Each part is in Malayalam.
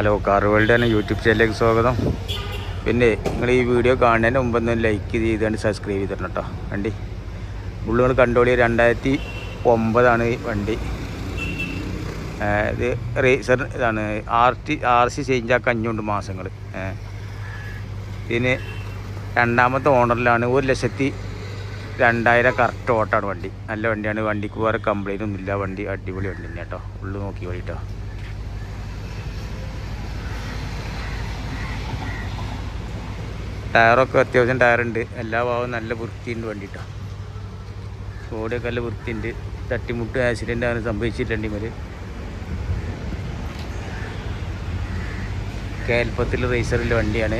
ഹലോ കാർ വേൾഡ് എന്ന യൂട്യൂബ് ചാനലിലേക്ക് സ്വാഗതം. പിന്നെ നിങ്ങൾ ഈ വീഡിയോ കാണുന്നതിന് മുമ്പ് ഒന്ന് ലൈക്ക് ചെയ്തുകൊണ്ട് സബ്സ്ക്രൈബ് ചെയ്തിരണം കേട്ടോ വണ്ടി. ഉള്ളു നിങ്ങൾ കണ്ടോളി രണ്ടായിരത്തി ഒമ്പതാണ് ഈ വണ്ടി ഇത് റേസർ ഇതാണ്. R T R C change ആക്കാൻ അഞ്ഞുണ്ട് മാസങ്ങൾ. ഇതിന് രണ്ടാമത്തെ ഓണറിലാണ് ഒരു ലക്ഷത്തി രണ്ടായിരം കറക്റ്റ് ഓട്ടാണ് വണ്ടി. നല്ല വണ്ടിയാണ്. വണ്ടിക്ക് വേറെ കംപ്ലൈന്റ് ഒന്നുമില്ല. വണ്ടി അടിപൊളി വണ്ടി തന്നെ കേട്ടോ ഉള്ളു നോക്കി വേണ്ടിട്ടോ ടയറൊക്കെ അത്യാവശ്യം ടയറുണ്ട്. എല്ലാ ഭാഗവും നല്ല വൃത്തിയുണ്ട് വണ്ടിയിട്ടാണ് ബോഡിയൊക്കെ നല്ല വൃത്തിയുണ്ട്. തട്ടിമുട്ട് ആക്സിഡന്റ് അങ്ങനെ സംഭവിച്ചിട്ടുണ്ട് ഇവർ കേൽപ്പത്തിൽ റേസറിന്റെ വണ്ടിയാണ്.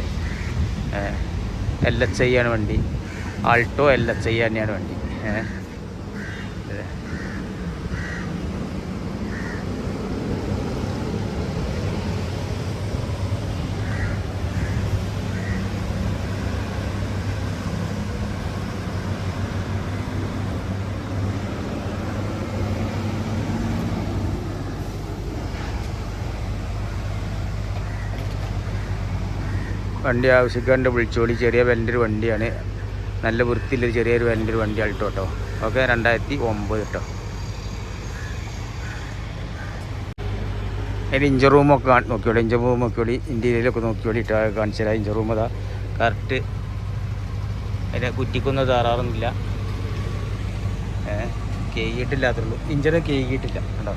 എൽ എച്ച് ഐ ആണ് വണ്ടി. ആൾട്ടോ എൽ എച്ച് ഐ തന്നെയാണ് വണ്ടി. ഏഹ് അതെ. വണ്ടി ആവശ്യക്കാരന്റെ വിളിച്ചോളി ചെറിയ വിലന്റെ ഒരു വണ്ടിയാണ്. നല്ല വൃത്തിയുള്ളൊരു ചെറിയൊരു വിലന്റെ വണ്ടി ആൾട്ടോ കേട്ടോ ഓക്കെ രണ്ടായിരത്തി ഒമ്പത് കേട്ടോ അതിന്റെ ഇഞ്ചർ റൂമൊക്കെ നോക്കിയോളി ഇഞ്ചർ റൂം നോക്കിയോളി ഇന്റീരിയലൊക്കെ നോക്കിയോളി ഇട്ടാ കാണിച്ചു തരാം. ഇഞ്ചർ റൂം അതാ കറക്റ്റ് അതിന്റെ കുറ്റിക്കൊന്നും താറാറൊന്നുമില്ല കേട്ടില്ലാത്തുള്ളൂ ഇഞ്ചർ കേകിയിട്ടില്ല. കേട്ടോ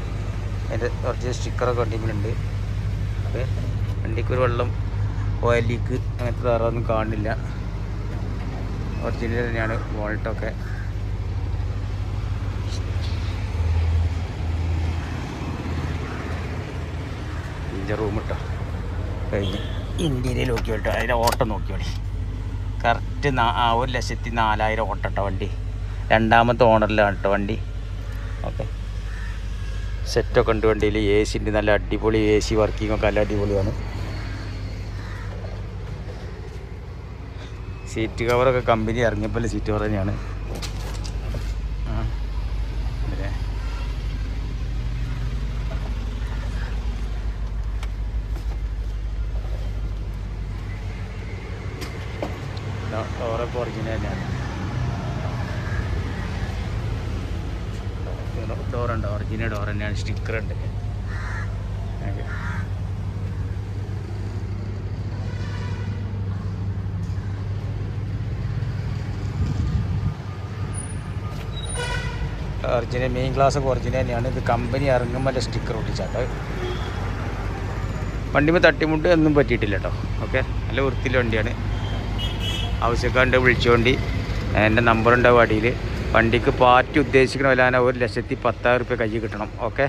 അതിന്റെ കുറച്ച് സ്റ്റിക്കറൊക്കെ വണ്ടിയിലുണ്ട് അപ്പോൾ വണ്ടിക്കൊരു വെള്ളം ഓയിൽ ലീക്ക് അങ്ങനത്തെ താറൊന്നും കാണുന്നില്ല. ഒറിജിനൽ തന്നെയാണ് വോൾട്ടൊക്കെ ഇതിന്റെ റൂം ഇട്ടോ. കഴിഞ്ഞ്. ഇന്ത്യയിൽ നോക്കി കേട്ടോ അതിന്റെ ഓട്ടം നോക്കി നോക്കിയോളി കറക്റ്റ് നാ ഒരു ലക്ഷത്തി നാലായിരം ഓട്ടം വണ്ടി. രണ്ടാമത്തെ ഓണറിലാണ് കേട്ടോ വണ്ടി. ഓക്കെ സെറ്റൊക്കെ ഉണ്ട് വണ്ടിയിൽ എ സി ഉണ്ട്. നല്ല അടിപൊളി എ സി വർക്കിംഗ് ഒക്കെ നല്ല അടിപൊളിയാണ്. സീറ്റ് കവറൊക്കെ കമ്പനി ഇറങ്ങിയപ്പോൾ സീറ്റ് കവർ തന്നെയാണ്. കവറൊക്കെ ഒറിജിനൽ തന്നെയാണ്. ഡോറുണ്ട് ഒറിജിനൽ ഡോർ തന്നെയാണ്. സ്റ്റിക്കർ ഉണ്ട്. ഓക്കെ. ഒറിജിനൽ മെയിൻ ക്ലാസ് ഒക്കെ ഒറിജിനൽ തന്നെയാണ്. ഇത് കമ്പനി ഇറങ്ങുമ്പോൾ സ്റ്റിക്കർ ഒട്ടിച്ചത് വണ്ടിമേ തട്ടിമുട്ട് ഒന്നും പറ്റിയിട്ടില്ല കേട്ടോ ഓക്കെ നല്ല വൃത്തിയിലെ വണ്ടിയാണ്. ആവശ്യക്കാരുടെ വിളിച്ചുകൊണ്ട് എന്റെ നമ്പറുണ്ടാവും അടിയിൽ വണ്ടിക്ക് പാറ്റി ഉദ്ദേശിക്കണമല്ലാതെ ഒരു ലക്ഷത്തി പത്തായിരം റുപ്യ കയ്യിൽ കിട്ടണം. ഓക്കെ